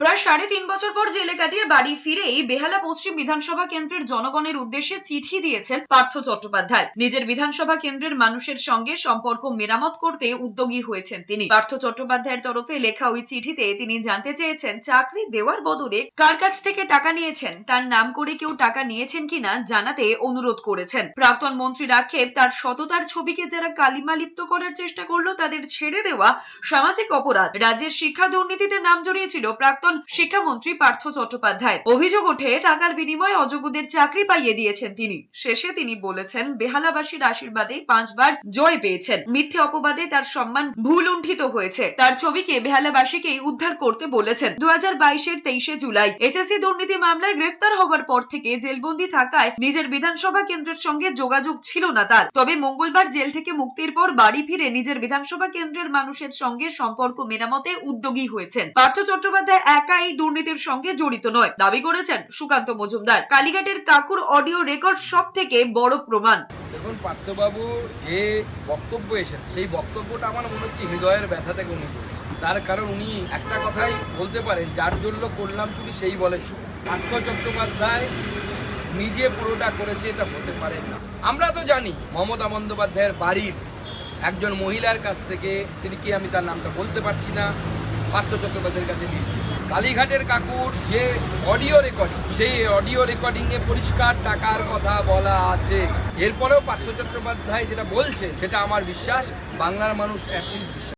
প্রায় সাড়ে তিন বছর পর জেলে কাটিয়ে বাড়ি ফিরেই বেহালা পশ্চিম বিধানসভা কেন্দ্রের জনগণের উদ্দেশ্যে চিঠি দিয়েছেন পার্থ চট্টোপাধ্যায়। নিজের বিধানসভা কেন্দ্রের মানুষের সঙ্গে সম্পর্ক মেরামত করতে উদ্যোগী হয়েছেন তিনি। পার্থ চট্টোপাধ্যায়ের তরফে লেখা ওই চিঠিতে তিনি জানতে চেয়েছেন, চাকরি দেওয়ার বদলে কার কাছ থেকে টাকা নিয়েছেন? তার নাম করে কেউ টাকা নিয়েছেন কিনা জানাতে অনুরোধ করেছেন। প্রাক্তন মন্ত্রীর আক্ষেপ তার সততার ছবিকে যারা কালিমা লিপ্ত করার চেষ্টা করল, তাদের ছেড়ে দেওয়া সামাজিক অপরাধ। রাজ্যের শিক্ষা দুর্নীতিতে নাম জড়িয়েছিল প্রাক্তন শিক্ষামন্ত্রী পার্থ চট্টোপাধ্যায়। অভিযোগ ওঠে, টাকার বিনিময়ে অযোগ্যদের চাকরি পাইয়ে দিয়েছেন তিনি। শেষে তিনি বলেছেন, বেহালাবাসীর আশীর্বাদে পাঁচবার জয় পেয়েছেন। মিথ্যে অপবাদে তার সম্মান ভুলুণ্ঠিত হয়েছে। তার ছবিকে বেহালাবাসীকেই উদ্ধার করতে বলেছেন। দু হাজার বাইশের তেইশে জুলাই এসএসসি দুর্নীতি মামলায় গ্রেফতার হওয়ার পর থেকে জেলবন্দি থাকায় নিজের বিধানসভা কেন্দ্রের সঙ্গে যোগাযোগ ছিল না তার। তবে মঙ্গলবার জেল থেকে মুক্তির পর বাড়ি ফিরে নিজের বিধানসভা কেন্দ্রের মানুষের সঙ্গে সম্পর্ক মেরামতে উদ্যোগী হয়েছেন। পার্থ চট্টোপাধ্যায় একা এই দুর্নীতির সঙ্গে জড়িত নয়। দাবি করেছেন সুকান্ত মজুমদার। কালীঘাটের কাকুর অডিও রেকর্ড সব থেকে বড় প্রমাণ। দেখুন পার্থবাবুর যে বক্তব্য এসেছে, সেই বক্তব্যটা আমার মনে হচ্ছে হৃদয়ের ব্যথা থেকে উনি তার কারণ উনি একটা কথাই বলতে পারেন, যার জন্য করলাম চুরি সেই বলে পার্থ চট্টোপাধ্যায় নিজে পুরোটা করেছে, এটা হতে পারে না। আমরা তো জানি, মমতা বন্দ্যোপাধ্যায়ের বাড়ির একজন মহিলার কাছ থেকে তিনি কি আমি তার নামটা বলতে পারছি না। পার্থ চট্টোপাধ্যায়ের কাছে দিয়েছি কালীঘাটের কাকুর যে অডিও রেকর্ডিং সেই অডিও রেকর্ডিংয়ে পরিষ্কার টাকার কথা বলা আছে। এরপরেও পার্থ চট্টোপাধ্যায় যেটা বলছে, সেটা আমার বিশ্বাস, বাংলার মানুষ একই বিশ্বাস